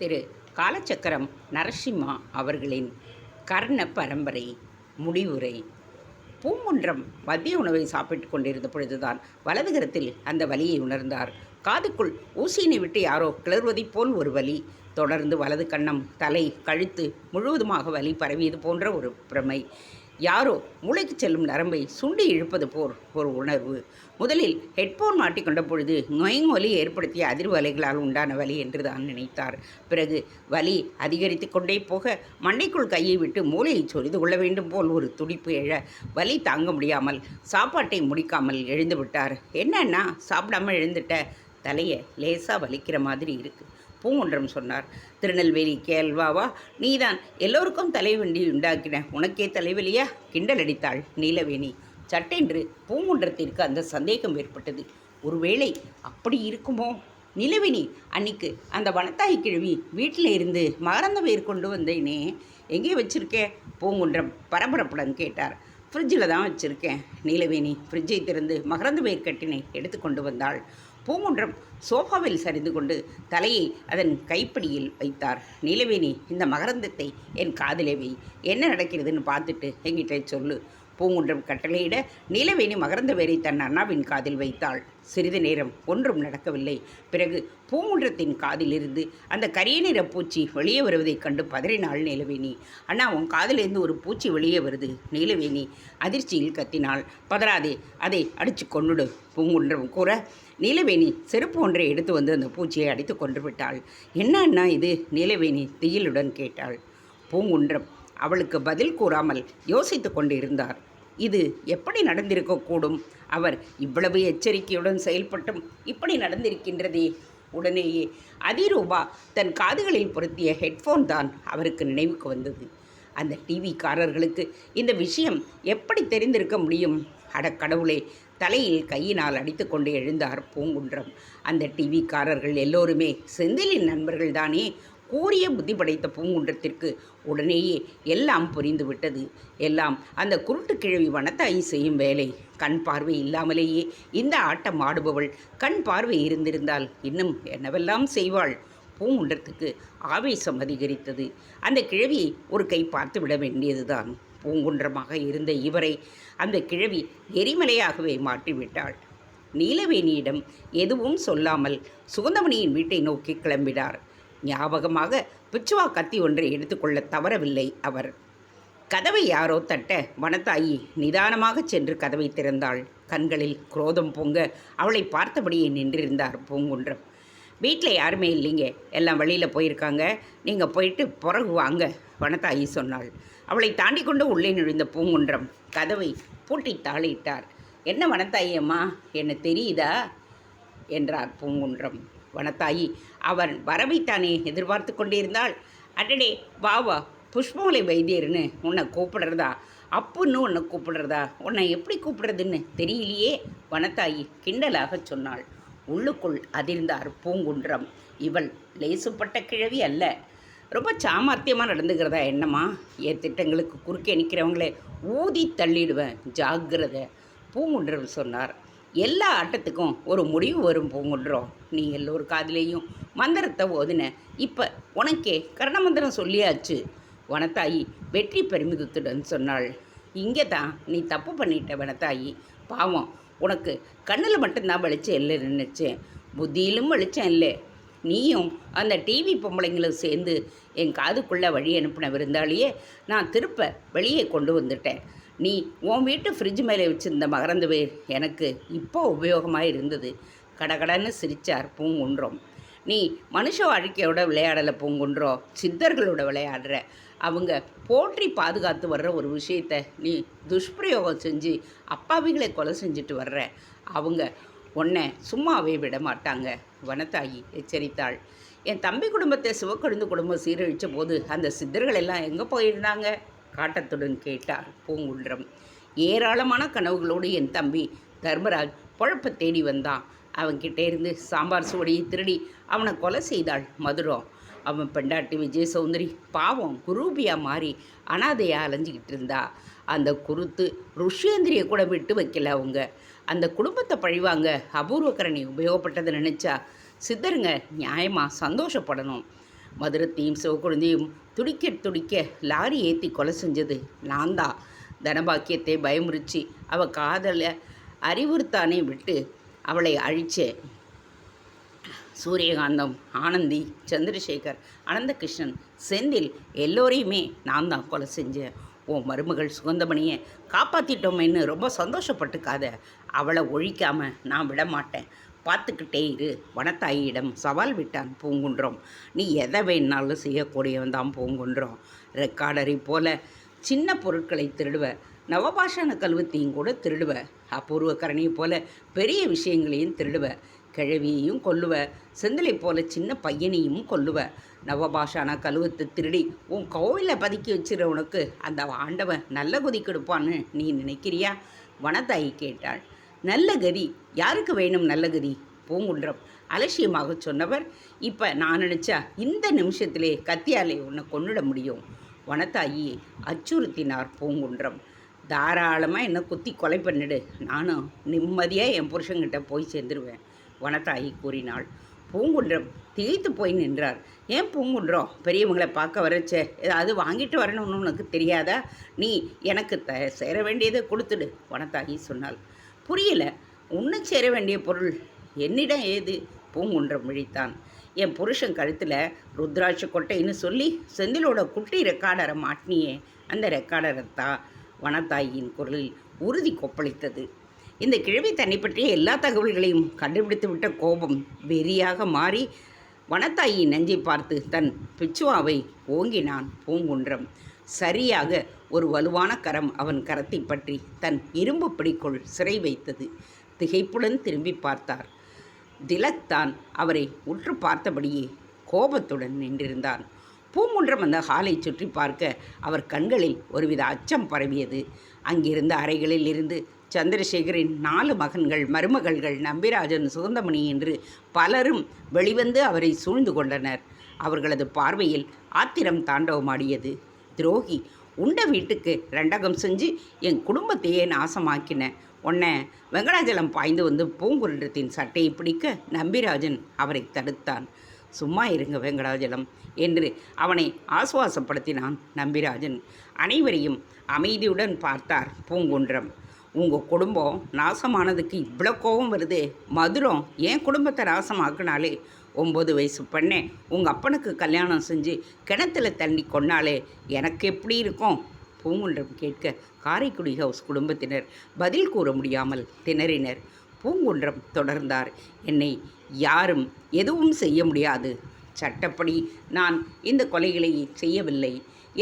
திரு காலச்சக்கரம் நரசிம்மா அவர்களின் கர்ண பரம்பரை முடிவுரை. பூங்குன்றம் மதிய உணவை சாப்பிட்டுக் கொண்டிருந்த பொழுதுதான் வலதுகரத்தில் அந்த வலியை உணர்ந்தார். காதுக்குள் ஊசியினை விட்டு யாரோ கிளறுவதைப் போல் ஒரு வலி. தொடர்ந்து வலது கண்ணம் தலை கழுத்து முழுவதுமாக வலி பரவியது போன்ற ஒரு பிரமை. யாரோ மூளைக்கு செல்லும் நரம்பை சுண்டி இழுப்பது போர் ஒரு உணர்வு. முதலில் ஹெட்போன் மாட்டிக்கொண்ட பொழுது நொயங் ஒலி ஏற்படுத்திய அதிர்வு அலைகளால் உண்டான வலி என்று தான் நினைத்தார். பிறகு வலி அதிகரித்து கொண்டே போக மண்டைக்குள் கையை விட்டு மூளையை சொரிந்து கொள்ள வேண்டும் போல் ஒரு துடிப்பு எழ வலி தாங்க முடியாமல் சாப்பாட்டை முடிக்காமல் எழுந்து விட்டார். என்னன்னா சாப்பிடாம எழுந்துட்ட? தலையை லேசாக வலிக்கிற மாதிரி இருக்குது பூங்குன்றம் சொன்னார். திருநெல்வேலி கேள்வாவா நீதான் எல்லோருக்கும் தலைவண்டி உண்டாக்கின. உனக்கே தலைவலியா? கிண்டல் அடித்தாள் நீலவேணி. சட்டென்று பூங்குன்றத்திற்கு அந்த சந்தேகம் ஏற்பட்டது. ஒருவேளை அப்படி இருக்குமோ? நிலவினி அன்னைக்கு அந்த வனத்தாய் கிழவி வீட்டில் இருந்து மகரந்த பயிர் கொண்டு வந்தேனே. எங்கே வச்சிருக்கே? பூங்குன்றம் பரபரப்புடன் கேட்டார். ஃப்ரிட்ஜில் தான் வச்சுருக்கேன். நீலவேணி ஃப்ரிட்ஜை திறந்து மகரந்த பயிர் கட்டினை எடுத்து கொண்டு வந்தாள். பூங்குன்றம் சோஃபாவில் சரிந்து கொண்டு தலையை அதன் கைப்பிடியில் வைத்தார். நீலவேணி இந்த மகரந்தத்தை என் காதிலே வை. என்ன நடக்கிறதுன்னு பார்த்துட்டு என்கிட்ட சொல்லு. பூங்குன்றம் கட்டளையிட நீலவேணி மகரந்த வேரை தன் அண்ணாவின் காதில் வைத்தாள். சிறிது நேரம் ஒன்றும் நடக்கவில்லை. பிறகு பூங்குன்றத்தின் காதிலிருந்து அந்த கரிய நிற பூச்சி வெளியே வருவதைக் கண்டு பதறினாள் நீலவேணி. அண்ணா உன் காதிலிருந்து ஒரு பூச்சி வெளியே வருது. நீலவேணி அதிர்ச்சியில் கத்தினாள். பதறாதே அதை அடித்து கொண்டுடு பூங்குன்றம் கூற. நீலவேணி செருப்பு ஒன்றை எடுத்து வந்து அந்த பூச்சியை அடித்து கொன்று விட்டாள். என்ன அண்ணா இது? நீலவேணி திகிலுடன் கேட்டாள். பூங்குன்றம் அவளுக்கு பதில் கூறாமல் யோசித்து கொண்டிருந்தார். இது எப்படி நடந்திருக்கக்கூடும்? அவர் இவ்வளவு எச்சரிக்கையுடன் செயல்பட்டும். இப்படி நடந்திருக்கின்றதே? உடனேயே அதிரூபா தன் காதுகளில் பொருத்திய ஹெட்ஃபோன் தான் அவருக்கு நினைவுக்கு வந்தது. அந்த டிவிக்காரர்களுக்கு இந்த விஷயம் எப்படி தெரிந்திருக்க முடியும்? அடக்கடவுளே தலையில் கையினால் அடித்துக்கொண்டு எழுந்தார் பூங்குன்றம். அந்த டிவிக்காரர்கள் எல்லோருமே செந்திலின் நண்பர்கள் கூரிய கூறிய புத்தி படைத்த பூங்குன்றத்திற்கு உடனேயே எல்லாம் புரிந்துவிட்டது. எல்லாம் அந்த குருட்டு கிழவி வனத்தாய் செய்யும் வேலை. கண் பார்வை இல்லாமலேயே இந்த ஆட்டம் ஆடுபவள் கண் பார்வை இருந்திருந்தால் இன்னும் என்னவெல்லாம் செய்வாள்? பூங்குன்றத்துக்கு ஆவேசம் அதிகரித்தது. அந்த கிழவியை ஒரு கை பார்த்து விட வேண்டியதுதான். பூங்குன்றமாக இருந்த இவரை அந்த கிழவி எரிமலையாகவே மாற்றிவிட்டாள். நீலவேணியிடம் எதுவும் சொல்லாமல் சுகந்தமணியின் வீட்டை நோக்கி கிளம்பினார். ஞாபகமாக பிச்சுவா கத்தி ஒன்றை எடுத்துக்கொள்ள தவறவில்லை அவர். கதவை யாரோ தட்ட வனத்தாயி நிதானமாக சென்று கதவை திறந்தாள். கண்களில் குரோதம் பொங்க அவளை பார்த்தபடியே நின்றிருந்தார் பூங்குன்றம். வீட்டில் யாருமே இல்லைங்க. எல்லாம் வெளியில் போயிருக்காங்க. நீங்கள் போயிட்டு பிறகு வாங்க வனத்தாயி சொன்னாள். அவளை தாண்டி கொண்டு உள்ளே நுழைந்த பூங்குன்றம் கதவை பூட்டி தாளிட்டார். என்ன வனத்தாயி அம்மா? என்ன தெரியுதா? என்றார் பூங்குன்றம். வனத்தாயி அவன் வரவைத்தானே? எதிர்பார்த்து கொண்டிருந்தாள். அடடே வா வா புஷ்பமலை வைத்தியர்னு உன்னை கூப்பிடுறதா? அப்புன்னு உன்னை கூப்பிடுறதா? உன்னை எப்படி கூப்பிடுறதுன்னு தெரியலையே? வனத்தாயி கிண்டலாக சொன்னாள். உள்ளுக்குள் அதிர்ந்தார் பூங்குன்றம். இவள் லேசுப்பட்ட கிழவி அல்ல. ரொம்ப சாமர்த்தியமாக நடந்துக்கிறதா என்னம்மா? என் திட்டங்களுக்கு குறுக்கே நிற்கிறவங்களே ஊதி தள்ளிடுவேன். ஜாக்கிரதை. பூங்குன்றம் சொன்னார். எல்லா ஆட்டத்துக்கும் ஒரு முடிவு வரும் பூங்குன்றோம் நீ எல்லோரு காதிலேயும் மந்திரத்தை ஓதுன. இப்போ உனக்கே கர்ணமந்திரம் சொல்லியாச்சு. வனத்தாயி வெற்றி பெருமிதத்துடன் சொன்னாள். இங்கே தான் நீ தப்பு பண்ணிட்ட வனத்தாயி. பாவம் உனக்கு கண்ணில் மட்டும்தான் வெளிச்சம் இல்லை நினச்சேன் புத்தியிலும் வெளிச்சம் இல்லை நீயும் அந்த டிவி பொம்பளைங்களும் சேர்ந்து என் காதுக்குள்ளே வழி அனுப்பின விருந்தாளியே நான் திருப்ப வெளியே கொண்டு வந்துட்டேன். நீ உன் வீட்டு ஃப்ரிட்ஜ் மேலே வச்சிருந்த மகரந்த வேர் எனக்கு இப்போ உபயோகமாக இருந்தது கடகடன்னு சிரிச்சார் பூங்குன்றம். நீ மனுஷ வாழ்க்கையோட விளையாடலை பூங்குன்றோ சித்தர்களோட விளையாடுற அவங்க போற்றி பாதுகாத்து வர்ற ஒரு விஷயத்த நீ துஷ்பிரயோகம் செஞ்சு அப்பாவிகளை கொலை செஞ்சுட்டு வர்ற. அவங்க உன்னை சும்மாவே விட மாட்டாங்க. வனத்தாயி எச்சரித்தாள். என் தம்பி குடும்பத்தை சிவக்கொழுந்து குடும்பம் சீரழித்த போது அந்த சித்தர்கள் எல்லாம் எங்கே போயிருந்தாங்க? காட்டத்துடன் கேட்டார் பூங்குன்றம். ஏராளமான கனவுகளோடு என் தம்பி தர்மராஜ் பொழப்ப தேடி வந்தான். அவன்கிட்ட இருந்து சாம்பார் சுவடியை திருடி அவனை கொலை செய்தாள் மதுரம் அவன் பெண்டாட்டி விஜய் சௌந்தரி பாவம் குரூபியாக மாறி அனாதையாக அலைஞ்சிக்கிட்டு இருந்தா. அந்த குருத்து ருஷ்யேந்திரியை கூட விட்டு வைக்கல அவங்க. அந்த குடும்பத்தை பழிவாங்க அபூர்வக்கரணி உபயோகப்பட்டதை நினச்சா சித்தருங்க நியாயமாக சந்தோஷப்படணும். மதுரத்தையும் சிவக்குழந்தையும் துடிக்க துடிக்க லாரி ஏற்றி கொலை செஞ்சது. நான் தான் தனபாக்கியத்தை பயமுறிச்சு அவள் காதலை அறிவுறுத்தானே விட்டு அவளை அழிச்சேன் சூரியகாந்தம் ஆனந்தி சந்திரசேகர் அனந்தகிருஷ்ணன் செந்தில் எல்லோரையுமே நான் தான் கொலை செஞ்சேன் உன் மருமகள் சுகந்தமணியை காப்பாற்றிட்டோமேன்னு ரொம்ப சந்தோஷப்பட்டுக்காத. அவளை ஒழிக்காமல் நான் விட மாட்டேன் பார்த்துக்கிட்டே இரு. வனத்தாயிடம் சவால் விட்டான் பூங்குன்றம். நீ எதை வேணாலும் செய்யக்கூடியவன் தான் பூங்குன்றம். ரெக்கார்டரை போல சின்ன பொருட்களை திருடுவ. நவபாஷான கல்வத்தையும் கூட திருடுவ. அபூர்வ கரணியை போல பெரிய விஷயங்களையும் திருடுவ. கிழவியையும் கொல்லுவ. செந்திலை போல சின்ன பையனையும் கொல்லுவ. நவபாஷான கழுவத்தை திருடி உன் கோவிலில் பதுக்கி வச்சிருவனுக்கு உனக்கு. அந்த ஆண்டவன் நல்ல குதி கொடுப்பான்னு நீ நினைக்கிறியா? வனதாயி கேட்டாள். நல்ல கதி யாருக்கு வேணும் நல்ல கதி பூங்குன்றம். அலட்சியமாக சொன்னவர் இப்போ நான் நினச்சா இந்த நிமிஷத்திலே கத்தியாலே உன்னை கொண்டுட முடியும். வனத்தாயி அச்சுறுத்தினார் பூங்குன்றம். தாராளமாக என்னை குத்தி கொலை பண்ணிடு. நானும் நிம்மதியாக என் புருஷன்கிட்ட போய் சேர்ந்துருவேன் வனத்தாயி கூறினாள். பூங்குன்றம் திகைத்து போய் நின்றார். ஏன் பூங்குன்றம்? பெரியவங்களை பார்க்க வரச்சே ஏதாவது வாங்கிட்டு வரணும்னு உனக்கு தெரியாதா? நீ எனக்கு த சேர வேண்டியதை கொடுத்துடு வனத்தாயி சொன்னாள். புரியல. உன்னை சேர வேண்டிய பொருள் என்னிடம் ஏது? பூங்குன்றம் விழித்தான் என் புருஷன் கழுத்தில் ருத்ராட்ச கொட்டைன்னு சொல்லி செந்திலோட குட்டி ரெக்கார்டரை மாட்டினியே. அந்த ரெக்கார்டரை தான் வனத்தாயின் குரலில் உறுதி கொப்பளித்தது. இந்த கிழவி தன்னை பற்றிய எல்லா தகவல்களையும் கண்டுபிடித்து விட்ட கோபம் வெறியாக மாறி வனத்தாயின் நெஞ்சை பார்த்து தன் பிச்சுவாவை ஓங்கினான் பூங்குன்றம். சரியாக ஒரு வலுவான கரம் அவன் கரத்தை பற்றி தன் இரும்பு பிடிக்குள் சிறை வைத்தது. திகைப்புடன் திரும்பி பார்த்தார். திலக் தான் அவரை உற்று பார்த்தபடியே கோபத்துடன் நின்றிருந்தான். பூங்குன்றம் அந்த ஹாலை சுற்றி பார்க்க அவர் கண்களில் ஒருவித அச்சம் பரவியது. அங்கிருந்த அறைகளில் இருந்து சந்திரசேகரின் நாலு மகன்கள் மருமகள்கள் நம்பிராஜன் சுகந்தமணி என்று பலரும் வெளிவந்து அவரை சூழ்ந்து கொண்டனர். அவர்களது பார்வையில் ஆத்திரம் தாண்டவமாடியது. துரோகி உண்ட வீட்டுக்கு ரெண்டகம் செஞ்சு என் குடும்பத்தையே நாசமாக்கினேன் உன்னை வெங்கடாஜலம் பாய்ந்து வந்து பூங்குன்றத்தின் சட்டையை பிடிக்க நம்பிராஜன் அவரை தடுத்தான். சும்மா இருங்க வெங்கடாஜலம் என்று அவனை ஆசுவாசப்படுத்தினான் நம்பிராஜன். அனைவரையும் அமைதியுடன் பார்த்தார் பூங்குன்றம். உங்கள் குடும்பம் நாசமானதுக்கு இவ்வளோ கோபம் வருது மதுரம் என் குடும்பத்தை நாசமாக்குனாலே ஒம்பது வயசு பண்ணேன் உங்கள் அப்பனுக்கு கல்யாணம் செஞ்சு கிணத்துல தண்ணி கொன்னாலே எனக்கு எப்படி இருக்கும்? பூங்குன்றம் கேட்க காரைக்குடி ஹவுஸ் குடும்பத்தினர் பதில் கூற முடியாமல் திணறினர். பூங்குன்றம் தொடர்ந்தார். என்னை யாரும் எதுவும் செய்ய முடியாது. சட்டப்படி நான் இந்த கொலைகளை செய்யவில்லை.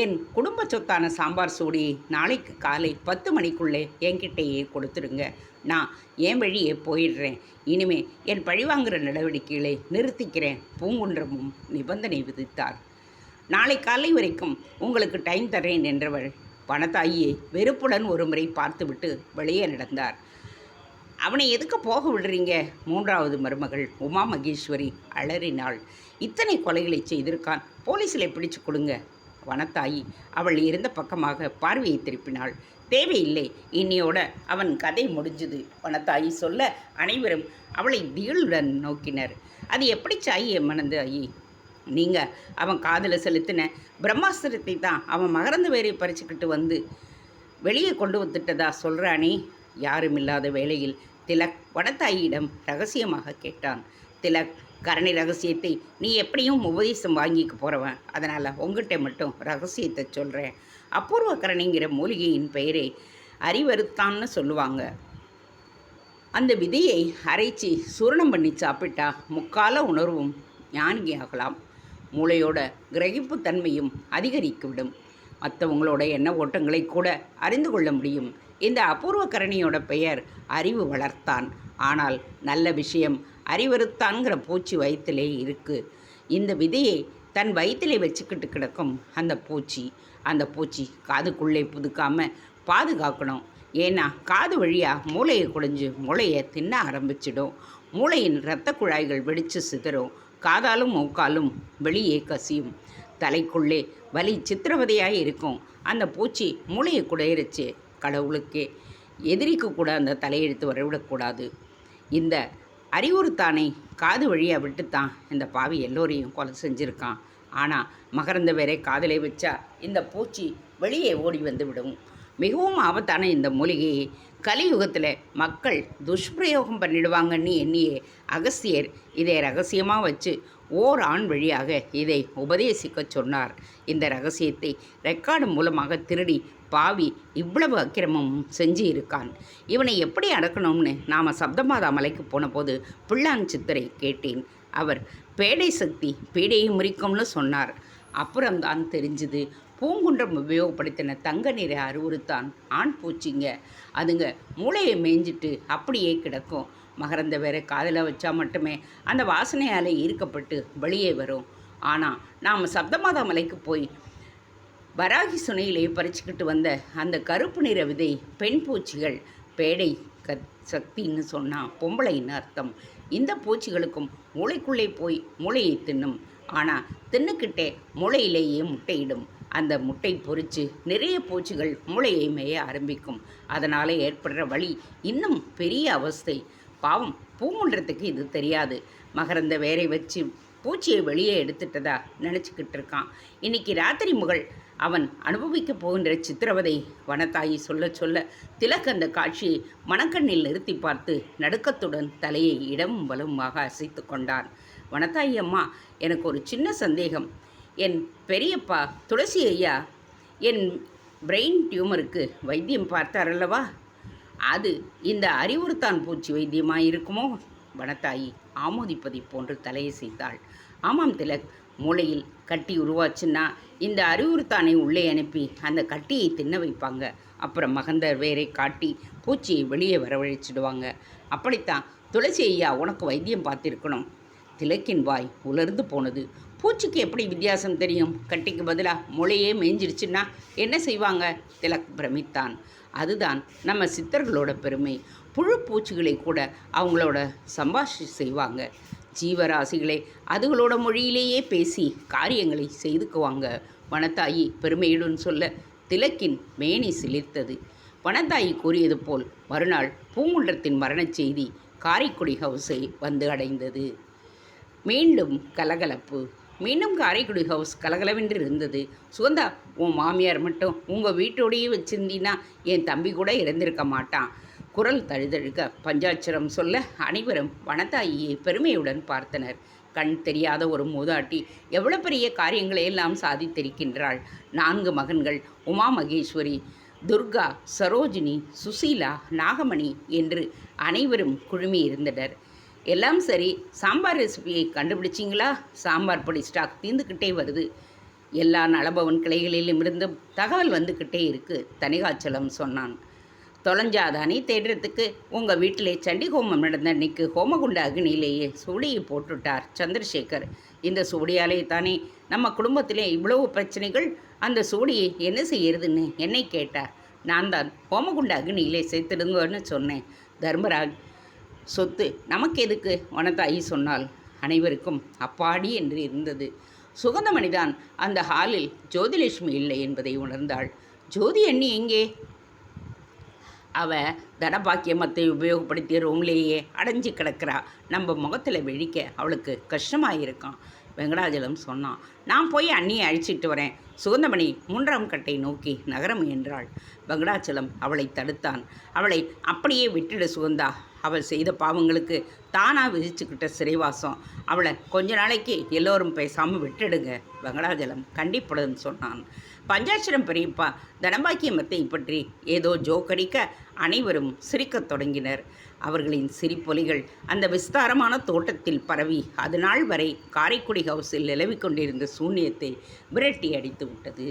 என் குடும்ப சொத்தான சாம்பார் சூடி நாளைக்கு காலை பத்து மணிக்குள்ளே என்கிட்டயே கொடுத்துருங்க நான் என் வழியே போயிடுறேன். இனிமே என் பழிவாங்குகிற நடவடிக்கைகளை நிறுத்திக்கிறேன். பூங்குன்றமும் நிபந்தனை விதித்தார். நாளை காலை வரைக்கும் உங்களுக்கு டைம் தரேன் என்றவள் பணத்தாயியை வெறுப்புடன் ஒரு முறை பார்த்துவிட்டு வெளியே நடந்தார். அவனை எதுக்கு போக விடுறீங்க? மூன்றாவது மருமகள் உமா மகேஸ்வரி அலறினாள். இத்தனை கொலைகளை செய்திருக்கான். போலீஸில் பிடிச்சு கொடுங்க. வனத்தாயி அவள் இருந்த பக்கமாக பார்வையை திருப்பினாள். தேவையில்லை. இன்னியோட அவன் கதை முடிஞ்சுது. வனத்தாயி சொல்ல அனைவரும் அவளை திகிலுடன் நோக்கினர். அது எப்படி சாயி மணந்து ஐயே? நீங்கள் அவன் காதில் செலுத்தின பிரம்மாஸ்திரத்தை தான் அவன் மகரந்த வேரை பறிச்சுக்கிட்டு வந்து வெளியே கொண்டு வந்துட்டதா சொல்கிறானே யாரும் இல்லாத வேளையில் திலக் வடத்தாயிடம் ரகசியமாக கேட்டான். திலக் கரணி ரகசியத்தை நீ எப்படியும் உபதேசம் வாங்கிக்க போகிறவன் அதனால் உங்ககிட்ட மட்டும் ரகசியத்தை சொல்கிறேன் அபூர்வ கரணிங்கிற மூலிகையின் பெயரை அறிவறுத்தான்னு சொல்லுவாங்க. அந்த விதையை அரைச்சி சூரணம் பண்ணி சாப்பிட்டா முக்கால உணர்வும் ஞானியாகலாம். மூளையோட கிரகிப்பு தன்மையும் அதிகரித்துவிடும் மற்றவங்களோட எண்ண ஓட்டங்களை கூட அறிந்து கொள்ள முடியும். இந்த அபூர்வ கரணியோட பெயர் அறிவு வளர்த்தான். ஆனால் நல்ல விஷயம் அறிவறுத்தான்கிற பூச்சி வயிற்றிலே இருக்குது இந்த விதையை தன் வயிற்றிலே வச்சுக்கிட்டு கிடக்கும் அந்த பூச்சி அந்த பூச்சி காதுக்குள்ளே புதுக்காமல் பாதுகாக்கணும். ஏன்னா காது வழியாக மூளையை குடைஞ்சு மூளையை தின்ன ஆரம்பிச்சிடும். மூளையின் இரத்த குழாய்கள் வெடித்து சிதறும். காதாலும் மூக்காலும் வெளியே கசியும். தலைக்குள்ளே வலி சித்திரவதையாக இருக்கும். அந்த பூச்சி மூளையை குடையிறச்சு கடவுளுக்கே. எதிரிக்கு கூட அந்த தலையெழுத்து வரவிடக்கூடாது. இந்த அறிவுறுத்தானை காது வழியாக விட்டுத்தான் இந்த பாவி எல்லோரையும் கொலை செஞ்சுருக்கான். ஆனால் மகரந்த வேரை காதலை வச்சா இந்த பூச்சி வெளியே ஓடி வந்து விடும். மிகவும் ஆபத்தான இந்த மூலிகையை கலியுகத்தில் மக்கள் துஷ்பிரயோகம் பண்ணிடுவாங்கன்னு எண்ணியே அகஸ்தியர் இதை ரகசியமாக வச்சு ஓர் ஆண் வழியாக இதை உபதேசிக்க சொன்னார். இந்த ரகசியத்தை ரெக்கார்டு மூலமாக திருடி பாவி இவ்வளவு அக்கிரமம் செஞ்சு இருக்கான். இவனை எப்படி அடக்கணும்னு நாம் சப்தமாதா மலைக்கு போன போது பிள்ளான் சித்தரை கேட்டேன். அவர் பேடை சக்தி பீடையை முறிக்கும்னு சொன்னார். அப்புறம்தான் தெரிஞ்சுது பூங்குன்றம் உபயோகப்படுத்தின தங்க நிறை அருவுறுத்தான் ஆண் பூச்சிங்க. அதுங்க மூளையை மேய்ஞ்சிட்டு அப்படியே கிடக்கும். மகரந்த வேற காதில் வச்சா மட்டுமே அந்த வாசனையால் ஈர்க்கப்பட்டு வெளியே வரும். ஆனால் நாம் சப்தமாதா மலைக்கு போய் வராகி சுனையிலே பறிச்சுக்கிட்டு வந்த அந்த கருப்பு நிற விதை பெண் பூச்சிகள் பேடை க சக்தின்னு சொன்னால் பொம்பளைன்னு அர்த்தம். இந்த பூச்சிகளுக்கும் மூளைக்குள்ளே போய் மூளையை தின்னும். ஆனால் தின்னுக்கிட்டே மூளையிலேயே முட்டையிடும். அந்த முட்டை பொறிச்சு நிறைய பூச்சிகள் மூளையை மேய ஆரம்பிக்கும். அதனால் ஏற்படுற வழி இன்னும் பெரிய அவஸ்தை. பாவம் பூமுன்றத்துக்கு இது தெரியாது. மகரந்த வேரை வச்சு பூச்சியை வெளியே எடுத்துட்டதா நினச்சிக்கிட்டு இருக்கான். இன்னைக்கு ராத்திரி முகல் அவன் அனுபவிக்கப் போகின்ற சித்திரவதை வனத்தாயி சொல்ல சொல்ல திலக் அந்த காட்சியை மணக்கண்ணில் நிறுத்தி பார்த்து நடுக்கத்துடன் தலையை இடமும் வலுமாக அசைத்து கொண்டான். வனத்தாயி அம்மா எனக்கு ஒரு சின்ன சந்தேகம். என் பெரியப்பா துளசி ஐயா என் பிரெயின் டியூமருக்கு வைத்தியம் பார்த்தார் அல்லவா? அது இந்த அறிவுறுத்தான் பூச்சி வைத்தியமாக இருக்குமோ வனத்தாயி ஆமோதிப்பதை போன்று தலையை செய்தாள் ஆமாம் திலக் மூளையில் கட்டி உருவாச்சுன்னா இந்த அறிவுறுத்தானை உள்ளே அனுப்பி அந்த கட்டியை தின்ன வைப்பாங்க. அப்புறம் மகந்தர் வேரை காட்டி பூச்சியை வெளியே வரவழைச்சிடுவாங்க. அப்படித்தான் துளசி ஐயா உனக்கு வைத்தியம் பார்த்துருக்கணும். திலக்கின் வாய் உலர்ந்து போனது. பூச்சிக்கு எப்படி வித்தியாசம் தெரியும்? கட்டிக்கு பதிலாக முளையே மேய்ஞ்சிடுச்சுன்னா என்ன செய்வாங்க? திலக் பிரமித்தான். அதுதான் நம்ம சித்தர்களோட பெருமை. புழு பூச்சிகளை கூட அவங்களோட சம்பாஷி செய்வாங்க. ஜீவராசிகளே அதுகளோட மொழியிலேயே பேசி காரியங்களை செய்துக்குவாங்க. வனத்தாயி பெருமையுடன் சொல்ல திலக்கின் மேனி சிலிர்த்தது. வனத்தாயி கூறியது போல் மறுநாள் பூங்குன்றத்தின் மரணச் செய்தி காரைக்குடி ஹவுஸை வந்து அடைந்தது. மீண்டும் கலகலப்பு. மீண்டும் காரைக்குடி ஹவுஸ் கலகலவென்று இருந்தது சுகந்தா உன் மாமியார் மட்டும் உங்கள் வீட்டோடையே வச்சிருந்தீன்னா என் தம்பி கூட இறந்திருக்க மாட்டான். குரல் தழுதழுக பஞ்சாட்சரம் சொல்ல அனைவரும் வனத்தாயியை பெருமையுடன் பார்த்தனர். கண் தெரியாத ஒரு மூதாட்டி எவ்வளோ பெரிய காரியங்களை எல்லாம் சாதித்திருக்கின்றாள். நான்கு மகன்கள் உமா மகேஸ்வரி துர்கா சரோஜினி சுசீலா நாகமணி என்று அனைவரும் குழுமி இருந்தனர். எல்லாம் சரி சாம்பார் ரெசிபியை கண்டுபிடிச்சிங்களா? சாம்பார் பொடி ஸ்டாக் தீர்ந்துக்கிட்டே வருது. எல்லா நலபவன் கிளைகளிலும் இருந்தும் தகவல் வந்துக்கிட்டே இருக்கு தனிகாச்சலம் சொன்னான். தொலைஞ்சாதானே தேடுறதுக்கு? உங்கள் வீட்டிலே சண்டி ஹோமம் நடந்த அன்னைக்கு ஹோமகுண்ட அக்னியிலேயே சூடியை போட்டுட்டார் சந்திரசேகர். இந்த சூடியாலே தானே நம்ம குடும்பத்திலே இவ்வளவு பிரச்சனைகள்? அந்த சூடியை என்ன செய்யறதுன்னு என்னை கேட்டார். நான் தான் ஹோமகுண்ட அக்னியிலே சேர்த்துடுங்கன்னு சொன்னேன். தர்மராஜ் சொத்து நமக்கு எதுக்கு? வனத்தாயி சொன்னால் அனைவருக்கும் அப்பாடி என்று இருந்தது. சுகந்தமணிதான் அந்த ஹாலில் ஜோதிலட்சுமி இல்லை என்பதை உணர்ந்தாள். ஜோதி அண்ணி எங்கே? அவள் தனபாக்கியமத்தை உபயோகப்படுத்தி ரூம்லேயே அடைஞ்சு கிடக்கிறா. நம்ம முகத்தில் விழிக்க அவளுக்கு கஷ்டமாக இருக்கான் வெங்கடாஜலம் சொன்னான் நான் போய் அண்ணியை அழிச்சிட்டு வரேன். சுகந்தமணி மூன்றாம் கட்டை நோக்கி நகரம் என்றாள் வெங்கடாச்சலம் அவளை தடுத்தான். அவளை அப்படியே விட்டுடு சுகந்தா. அவள் செய்த பாவங்களுக்கு தானாக விதிச்சுக்கிட்ட சிறைவாசம். அவளை கொஞ்ச நாளைக்கு எல்லோரும் பேசாமல் விட்டுடுங்க. வெங்கடாஜலம் கண்டிப்புடன் சொன்னான். பஞ்சாட்சரம் பெரியப்பா தனபாக்கியமத்தை பற்றி ஏதோ ஜோக்கடிக்க அனைவரும் சிரிக்கத் தொடங்கினர். அவர்களின் சிரிப்பொலிகள் அந்த விஸ்தாரமான தோட்டத்தில் பரவி அது நாள் வரை காரைக்குடி ஹவுஸில் நிலவிக் கொண்டிருந்த சூன்யத்தை விரட்டி அடித்து விட்டது.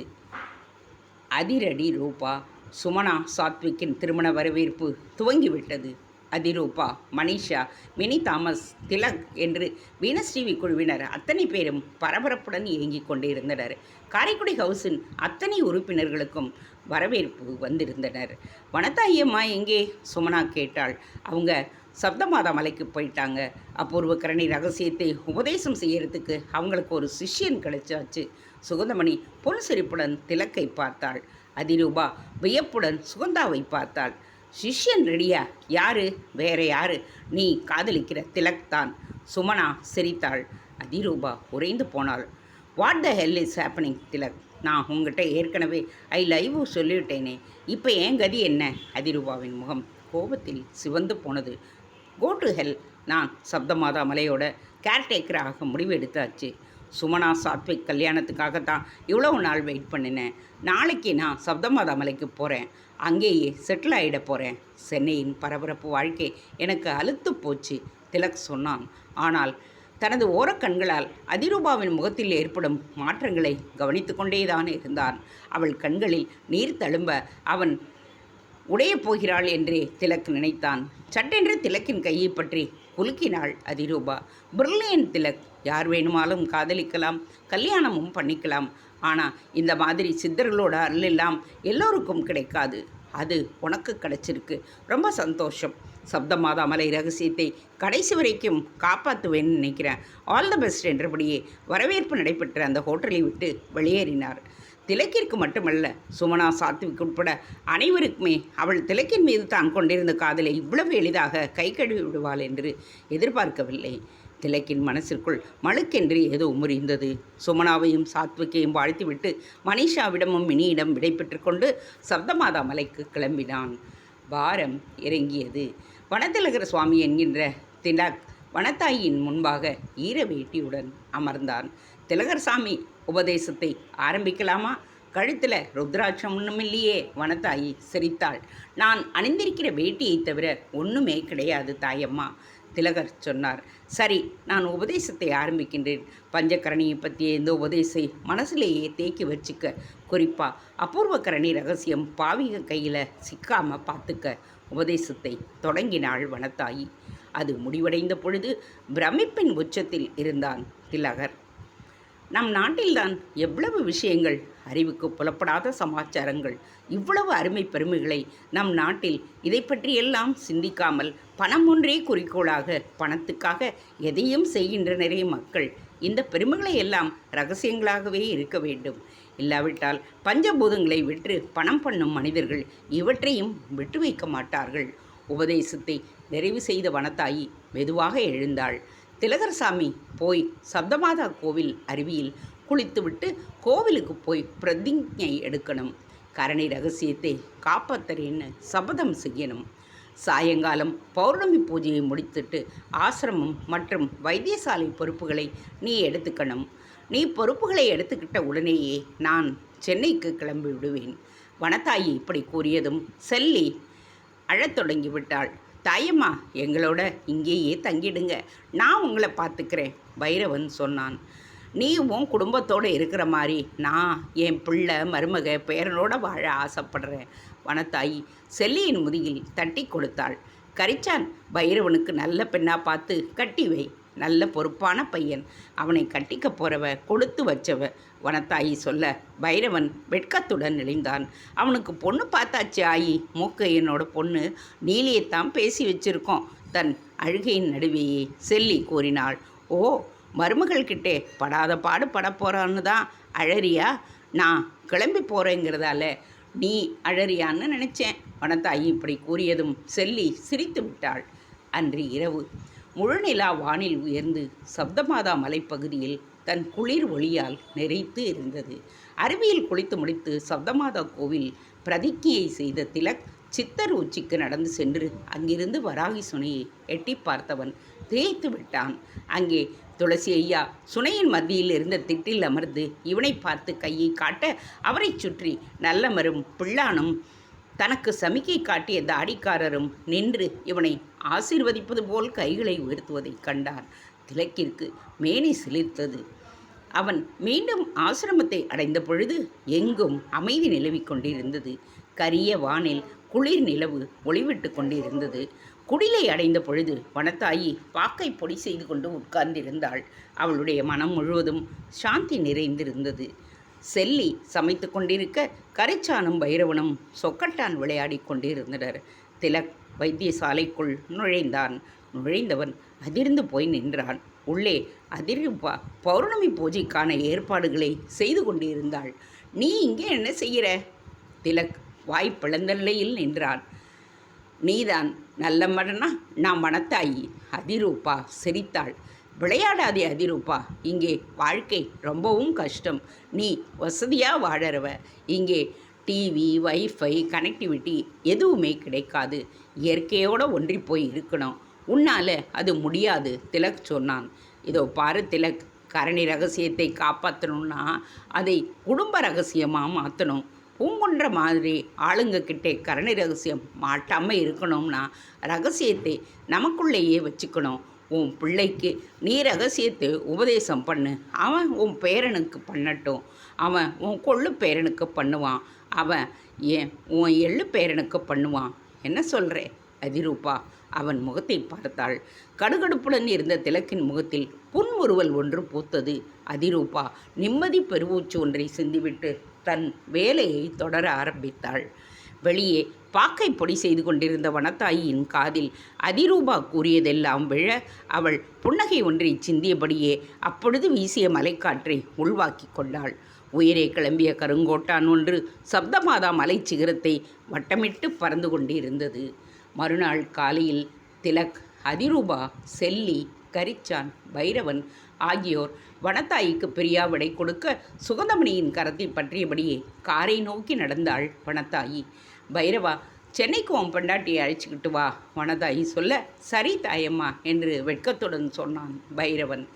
அதிரடி ரூபா சுமனா சாத்விக்கின் திருமண வரவேற்பு துவங்கிவிட்டது அதிரூபா மனிஷா மினி தாமஸ் திலக் என்று வீனஸ்ரீவி குழுவினர் அத்தனை பேரும் பரபரப்புடன் இயங்கிக் கொண்டிருந்தனர். காரைக்குடி ஹவுஸின் அத்தனை உறுப்பினர்களுக்கும் வரவேற்பு வந்திருந்தனர். வனத்தாயம்மா எங்கே? சுமனா கேட்டாள். அவங்க சப்தமாதா மலைக்கு போயிட்டாங்க. அபூர்வ கரணி ரகசியத்தை உபதேசம் செய்யறதுக்கு அவங்களுக்கு ஒரு சிஷ்யன் கிடைச்சாச்சு. சுகந்தமணி பொன் சிரிப்புடன் திலக்கை பார்த்தாள். அதிரூபா வியப்புடன் சுகந்தாவை பார்த்தாள். சிஷ்யன் ரெடியா? யாரு? வேற யாரு? நீ காதலிக்கிற திலக் தான். சுமனா சிரித்தாள். அதிரூபா உறைந்து போனாள். What the hell is happening Tilak? நான் உங்ககிட்ட ஏற்கனவே ஐ லைவ் சொல்லிவிட்டேனே. இப்போ ஏன் கதி என்ன? அதிரூபாவின் முகம் கோபத்தில் சிவந்து போனது. கோ டு ஹெல் நான் சப்தமாதா மலையோட கேர்டேக்கராக முடிவு எடுத்தாச்சு சுமனா சாத்விக் கல்யாணத்துக்காகத்தான் இவ்வளவு நாள் வெயிட் பண்ணினேன். நாளைக்கு நான் சப்தமாதா மலைக்கு போகிறேன் அங்கேயே செட்டில் ஆகிட போகிறேன் சென்னையின் பரபரப்பு வாழ்க்கை எனக்கு அழுத்து போச்சு திலக் சொன்னான். ஆனால் தனது ஓரக்கண்களால் அதிரூபாவின் முகத்தில் ஏற்படும் மாற்றங்களை கவனித்து கொண்டேதான் இருந்தான். அவள் கண்களில் நீர் தழும்ப அவன் உடையப் போகிறாள் என்றே திலக் நினைத்தான். சட்டென்று திலக்கின் கையை பற்றி குலுக்கினாள் அதிரூபா. பிரில்லியன் திலக் யார் வேணுமாலும் காதலிக்கலாம் கல்யாணமும் பண்ணிக்கலாம். ஆனால் இந்த மாதிரி சித்தர்களோட அருளெல்லாம் எல்லோருக்கும் கிடைக்காது. அது உனக்கு கிடைச்சிருக்கு. ரொம்ப சந்தோஷம். சப்தமாதா மலை ரகசியத்தை கடைசி வரைக்கும் காப்பாற்றுவேன்னு நினைக்கிறேன் ஆல் த பெஸ்ட் என்றபடியே வரவேற்பு நடைபெற்ற அந்த ஹோட்டலை விட்டு வெளியேறினார். திலக்கிற்கு மட்டுமல்ல சுமனா சாத்விக் உட்பட அனைவருக்குமே அவள் திலக்கின் மீது தான் கொண்டிருந்த காதலை இவ்வளவு எளிதாக கை கழுவி விடுவாள் என்று எதிர்பார்க்கவில்லை. திலக்கின் மனசிற்குள் மழுக்கென்று ஏதோ முறிந்தது. சுமனாவையும் சாத்விக்கையும் வாழ்த்திவிட்டு மனிஷாவிடமும் மினியிடம் விடைபெற்று கொண்டு சப்தமாதா மலைக்கு கிளம்பினான். பாரம் இறங்கியது. வனதிலகர சுவாமி என்கின்ற திலக் வனத்தாயின் முன்பாக ஈர வேட்டியுடன் அமர்ந்தான். திலகர் சாமி உபதேசத்தை ஆரம்பிக்கலாமா? கழுத்தில் ருத்ராட்சம் ஒன்றுமில்லையே வனத்தாயி சிரித்தாள். நான் அணிந்திருக்கிற வேட்டியை தவிர ஒன்றுமே கிடையாது தாயம்மா. திலகர் சொன்னார். சரி நான் உபதேசத்தை ஆரம்பிக்கின்றேன். பஞ்சகரணியை பற்றிய இந்த உபதேசை மனசுலேயே தேக்கி வச்சுக்க. குறிப்பாக அபூர்வ கரணி ரகசியம் பாவிக கையில் சிக்காமல் பார்த்துக்க. உபதேசத்தை தொடங்கினாள் வனத்தாயி. அது முடிவடைந்த பொழுது பிரமிப்பின் உச்சத்தில் இருந்தான் திலகர். நம் நாட்டில்தான் எவ்வளவு விஷயங்கள் அறிவுக்கு புலப்படாத சமாச்சாரங்கள் இவ்வளவு அருமை பெருமைகளை நம் நாட்டில் இதை பற்றியெல்லாம் சிந்திக்காமல் பணம் ஒன்றே குறிக்கோளாக பணத்துக்காக எதையும் செய்கின்றனரே மக்கள். இந்த பெருமைகளை எல்லாம் ரகசியங்களாகவே இருக்க வேண்டும். இல்லாவிட்டால் பஞ்சபூதங்களை விற்று பணம் பண்ணும் மனிதர்கள் இவற்றையும் விட்டு வைக்க மாட்டார்கள். உபதேசத்தை நிறைவு செய்த வனத்தாயி மெதுவாக எழுந்தாள். திலகர்சாமி போய் சப்தமாதா கோவில் அருவியில் குளித்துவிட்டு கோவிலுக்கு போய் பிரதிஜை எடுக்கணும். கரணி ரகசியத்தை காப்பாத்தறேன்னு சபதம் செய்யணும். சாயங்காலம் பௌர்ணமி பூஜையை முடித்துட்டு ஆசிரமம் மற்றும் வைத்தியசாலை பொறுப்புகளை நீ எடுத்துக்கணும். நீ பொறுப்புகளை எடுத்துக்கிட்ட உடனேயே நான் சென்னைக்கு கிளம்பி விடுவேன். வனத்தாயி இப்படி கூறியதும் செல்லி அழத் தொடங்கி விட்டாள். தாயம்மா எங்களோட இங்கேயே தங்கிடுங்க. நான் உங்களை பார்த்துக்கிறேன் பைரவன் சொன்னான். நீ உன் குடும்பத்தோடு இருக்கிற மாதிரி நான் என் பிள்ளை மருமக பேரனோட வாழ ஆசைப்படுறேன். வனத்தாயி செல்லியின் முதுகில் தட்டி கொடுத்தாள். கரிச்சான் பைரவனுக்கு நல்ல பெண்ணாக பார்த்து கட்டி வை நல்ல பொறுப்பான பையன். அவனை கட்டிக்க போறவ கொடுத்து வச்சவ வனத்தாயி சொல்ல. பைரவன் வெட்கத்துடன் நெளிந்தான். அவனுக்கு பொண்ணு பார்த்தாச்சு ஆயி மூக்க என்னோட பொண்ணு. நீலியைத்தான் பேசி வச்சிருக்கோம். தன் அழுகையின் நடுவேயே செல்லி கூறினாள். ஓ மருமகள்கிட்டே படாத பாடு பட போகிறான்னு தான் அழறியா? நான் கிளம்பி போகிறேங்கிறதால நீ அழறியான்னு நினச்சேன். வனத்தாயி இப்படி கூறியதும் செல்லி சிரித்து விட்டாள். அன்று இரவு முழுநிலா வானில் உயர்ந்து சப்தமாதா மலைப்பகுதியில் தன் குளிர் ஒளியால் நிறைத்து இருந்தது. அருவியில் குளித்து முடித்து சப்தமாதா கோவில் பிரதிஜையை செய்த திலக் சித்தர் உச்சிக்கு நடந்து சென்று அங்கிருந்து வராகி சுனையை எட்டி பார்த்தவன் திகைத்து விட்டான். அங்கே துளசி ஐயா சுனையின் மத்தியில் இருந்த திட்டில் அமர்ந்து இவனை பார்த்து கையை காட்ட அவரைச் சுற்றி நல்லமரும் பிள்ளானும் தனக்கு சமிக்கை காட்டிய தாடிக்காரரும் நின்று இவனை ஆசீர்வதிப்பது போல் கைகளை உயர்த்துவதைக் கண்டான் திலக்கிற்கு மேனி சிலிர்த்தது. அவன் மீண்டும் ஆசிரமத்தை அடைந்த பொழுது எங்கும் அமைதி நிலவிக் கொண்டிருந்தது. கரிய வானில் குளிர் நிலவு ஒளிவிட்டு கொண்டிருந்தது. குடிலை அடைந்த பொழுது வனத்தாயி பாக்கை பொடி செய்து கொண்டு உட்கார்ந்திருந்தாள். அவளுடைய மனம் முழுவதும் சாந்தி நிறைந்திருந்தது. செல்லி சமைத்து கொண்டிருக்க கரைச்சானும் பைரவனும் சொக்கட்டான் விளையாடி கொண்டிருந்தனர். திலக் வைத்தியசாலைக்குள் நுழைந்தான். நுழைந்தவன் அதிர்ந்து போய் நின்றான். உள்ளே அதிர்பா பௌர்ணமி பூஜைக்கான ஏற்பாடுகளை செய்து கொண்டிருந்தாள். நீ இங்கே என்ன செய்கிற? திலக் வாய் பிளந்த நிலையில் நின்றான். நீதான் நல்ல மடனா நான் மனத்தாயி அதிரூபா. சிரித்தாள். விளையாடாதே அதிரூபா. இங்கே வாழ்க்கை ரொம்பவும் கஷ்டம். நீ வசதியாக வாழறவ. இங்கே டிவி வைஃபை கனெக்டிவிட்டி எதுவுமே கிடைக்காது. இயற்கையோடு ஒன்றி போய் இருக்கணும். உன்னால் அது முடியாது திலக் சொன்னான். இதோ பாரு திலக். கரணி ரகசியத்தை காப்பாற்றணும்னா அதை குடும்ப ரகசியமாக மாற்றணும் பூங்குன்ற மாதிரி ஆளுங்கக்கிட்டே கரணி ரகசியம் மாட்டாமல் இருக்கணும்னா ரகசியத்தை நமக்குள்ளேயே வச்சுக்கணும். உன் பிள்ளைக்கு நீ ரகசியத்தை உபதேசம் பண்ணு. அவன் உன் பேரனுக்கு பண்ணட்டும். அவன் உன் கொள்ளு பேரனுக்கு பண்ணுவான். அவன் ஏன் உன் எள்ளு பேரனுக்கு பண்ணுவான். என்ன சொல்கிற அதிரூபா. அவன் முகத்தை பார்த்தாள். கடுகடுப்புடன் இருந்த திலக்கின் முகத்தில் புன்முறுவல் ஒன்று பூத்தது. அதிரூபா நிம்மதி பெருவூச்சு ஒன்றை சிந்திவிட்டு தன் வேலையை தொடர ஆரம்பித்தாள். வெளியே பாக்கை பொடி செய்து கொண்டிருந்த வனத்தாயின் காதில் அதிரூபா கூறியதெல்லாம் விழ அவள் புன்னகை ஒன்றை சிந்தியபடியே அப்பொழுது வீசிய மலைக்காற்றை உள்வாக்கிக் கொண்டாள். உயிரே கிளம்பிய கருங்கோட்டான் ஒன்று சப்தமாதா மலை சிகரத்தை வட்டமிட்டு பறந்து கொண்டிருந்தது. மறுநாள் காலையில் திலக் அதிரூபா செல்லி கரிச்சான் பைரவன் ஆகியோர் வனத்தாய்க்கு பிரியாவிடை கொடுக்க சுகந்தமணியின் கரத்தில் பற்றியபடியே காரை நோக்கி நடந்தாள் வனத்தாயி. பைரவா சென்னைக்கு உன் பெண்டாட்டியை அழைச்சிக்கிட்டு வா வனதாயி சொல்ல. சரி தாயம்மா என்று வெட்கத்துடன் சொன்னான் பைரவன்.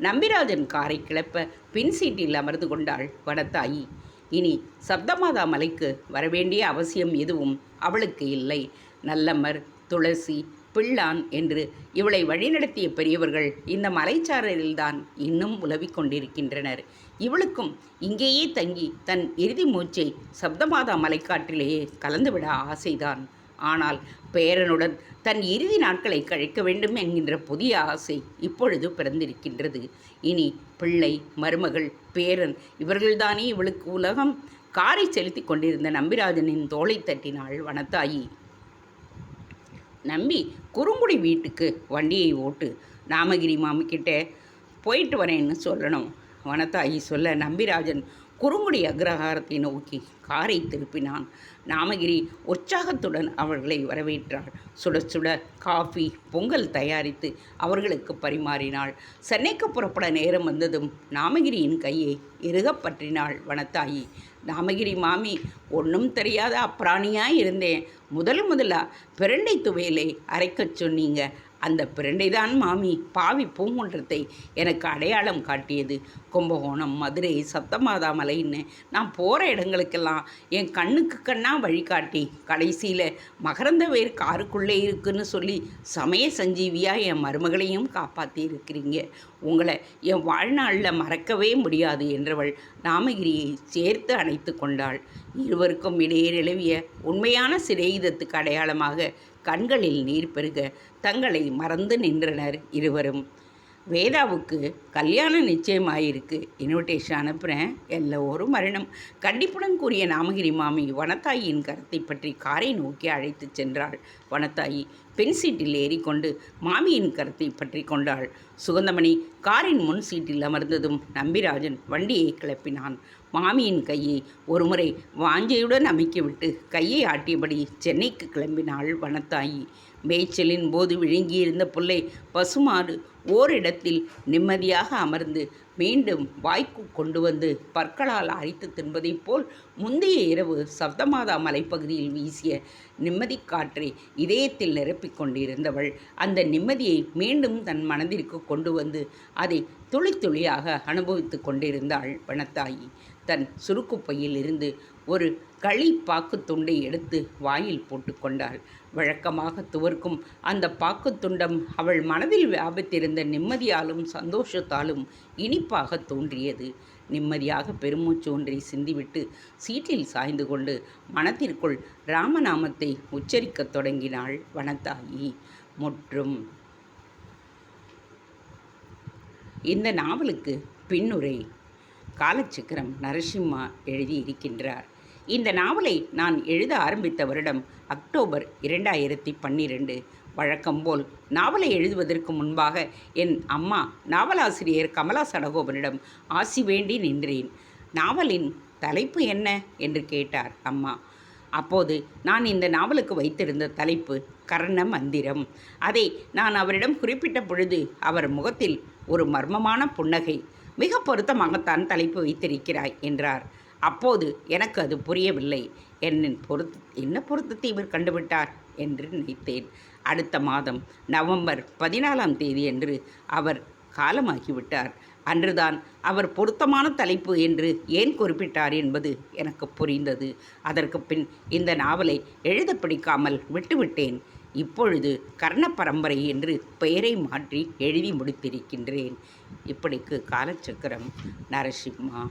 நம்பிராஜன் காரை கிளப்ப பின் சீட்டில் அமர்ந்து கொண்டாள் வனத்தாயி. இனி சப்தமாதா மலைக்கு வரவேண்டிய அவசியம் எதுவும் அவளுக்கு இல்லை. நல்லமர் துளசி பிள்ளான் என்று இவளை வழிநடத்திய பெரியவர்கள் இந்த மலைச்சாரலில்தான் இன்னும் உலவிக் கொண்டிருக்கின்றனர். இவளுக்கும் இங்கேயே தங்கி தன் இறுதி மூச்சை சப்தமாதா மலைக்காட்டிலேயே கலந்துவிட ஆசைதான். ஆனால் பேரனுடன் தன் இறுதி நாட்களை கழிக்க வேண்டும் என்கின்ற புதிய ஆசை இப்பொழுது பிறந்திருக்கின்றது. இனி பிள்ளை மருமகள் பேரன் இவர்கள்தானே இவளுக்கு உலகம்? காரை செலுத்தி கொண்டிருந்த நம்பிராஜனின் தோளை தட்டினாள் வனத்தாயி. நம்பி குறுங்குடி வீட்டுக்கு வண்டியை ஓட்டு. நாமகிரி மாமிக்கிட்ட போயிட்டு வரேன்னு சொல்லணும். வனத்தாயி சொல்ல நம்பிராஜன் குறுங்குடி அக்ரஹாரத்தை நோக்கி காரை திருப்பினான். நாமகிரி உற்சாகத்துடன் அவர்களை வரவேற்றாள் சுட சுட காஃபி பொங்கல் தயாரித்து அவர்களுக்கு பரிமாறினாள். சென்னைக்கு புறப்பட நேரம் வந்ததும் நாமகிரியின் கையை இறுகப் பற்றினாள் வனத்தாயி. நாமகிரி மாமி ஒன்றும் தெரியாத அப்பிராணியாக இருந்தேன். முதல் முதலாக பிரண்டை துவையலை அரைக்கச் சொன்னீங்க. அந்த பிரண்டைதான் மாமி பாவி பூங்குன்றத்தை எனக்கு அடையாளம் காட்டியது. கும்பகோணம் மதுரை சப்தமாதா மலைன்னு நான் போகிற இடங்களுக்கெல்லாம் என் கண்ணுக்கு கண்ணாக வழிகாட்டி கடைசியில் மகரந்த வேர் காருக்குள்ளே இருக்குன்னு சொல்லி சமய சஞ்சீவியாக என் மருமகளையும் காப்பாற்றி இருக்கிறீங்க உங்களை என் வாழ்நாளில் மறக்கவே முடியாது என்றவள் நாமகிரியை சேர்த்து அணைத்து கொண்டாள். இருவருக்கும் இடையே நிலவிய உண்மையான சிநேகிதத்துக்கு அடையாளமாக கண்களில் நீர் பெருக தங்களை மறந்து நின்றனர் இருவரும். வேதாவுக்கு கல்யாணம் நிச்சயமாயிருக்கு. இன்விடேஷன் அனுப்புகிறேன் எல்லோரும் மரணம். கண்டிப்புடன் கூறிய நாமகிரி மாமி வனத்தாயின் கரத்தை பற்றி காரை நோக்கி அழைத்துச் சென்றாள். வனத்தாயி பெண் சீட்டில் ஏறிக்கொண்டு மாமியின் கரத்தை பற்றி கொண்டாள். சுகந்தமணி காரின் முன் சீட்டில் அமர்ந்ததும் நம்பிராஜன் வண்டியை கிளப்பினான். மாமியின் கையை ஒருமுறை வாஞ்சையுடன் அமைக்கிவிட்டு கையை ஆட்டியபடி சென்னைக்கு கிளம்பினாள் வனத்தாயி. மேய்ச்சலின் போது விழுங்கியிருந்த புல்லை பசுமாறு ஓரிடத்தில் நிம்மதியாக அமர்ந்து மீண்டும் வாய்க்கு கொண்டு வந்து பற்களால் அரைத்து தின்பதைப் போல் முந்தைய இரவு சப்தமாதா மலைப்பகுதியில் வீசிய நிம்மதி காற்றை இதயத்தில் நிரப்பிக் கொண்டிருந்தவள் அந்த நிம்மதியை மீண்டும் தன் மனதிற்கு கொண்டு வந்து அதை துளி துளியாக அனுபவித்து கொண்டிருந்தாள் வனத்தாயி. தன் சுருக்குப்பையில் இருந்து ஒரு களி பாக்கு துண்டை எடுத்து வாயில் போட்டுக்கொண்டாள் வழக்கமாக துவர்க்கும் அந்த பாக்குத்துண்டம் அவள் மனதில் வியாபித்திருந்த நிம்மதியாலும் சந்தோஷத்தாலும் இனிப்பாக தோன்றியது. நிம்மதியாக பெருமூச்சு ஒன்றை சிந்திவிட்டு சீட்டில் சாய்ந்து கொண்டு மனத்திற்குள் ராமநாமத்தை உச்சரிக்கத் தொடங்கினாள் வனத்தாயி. முற்றும். இந்த நாவலுக்கு பின்னுரை காலச்சக்கரம் நரசிம்மா எழுதியிருக்கின்றார். இந்த நாவலை நான் எழுத ஆரம்பித்த வருடம் அக்டோபர் இரண்டாயிரத்தி பன்னிரெண்டு வழக்கம்போல் நாவலை எழுதுவதற்கு முன்பாக என் அம்மா நாவலாசிரியர் கமலா சடகோபனிடம் ஆசி வேண்டி நின்றேன். நாவலின் தலைப்பு என்ன? என்று கேட்டார் அம்மா. அப்போது நான் இந்த நாவலுக்கு வைத்திருந்த தலைப்பு கர்ண மந்திரம் அதை நான் அவரிடம் குறிப்பிட்ட பொழுது அவர் முகத்தில் ஒரு மர்மமான புன்னகை மிக பொருத்தமாகத்தான் தலைப்பு வைத்திருக்கிறாய் என்றார். அப்போது எனக்கு அது புரியவில்லை. என்னின் பொருத் என்ன பொருத்தத்தை இவர் கண்டுவிட்டார் என்று நினைத்தேன். அடுத்த மாதம் நவம்பர் பதினாலாம் தேதி என்று அவர் காலமாகிவிட்டார். அன்றுதான் அவர் பொருத்தமான தலைப்பு என்று ஏன் குறிப்பிட்டார் என்பது எனக்கு புரிந்தது. அதற்கு பின் இந்த நாவலை எழுத பிடிக்காமல் விட்டுவிட்டேன். இப்பொழுது கர்ண பரம்பரை என்று பெயரை மாற்றி எழுதி முடித்திருக்கின்றேன். இப்படிக்கு காலச்சக்கரம். நரசிம்மா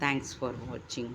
தேங்க்ஸ் ஃபார் வாட்சிங்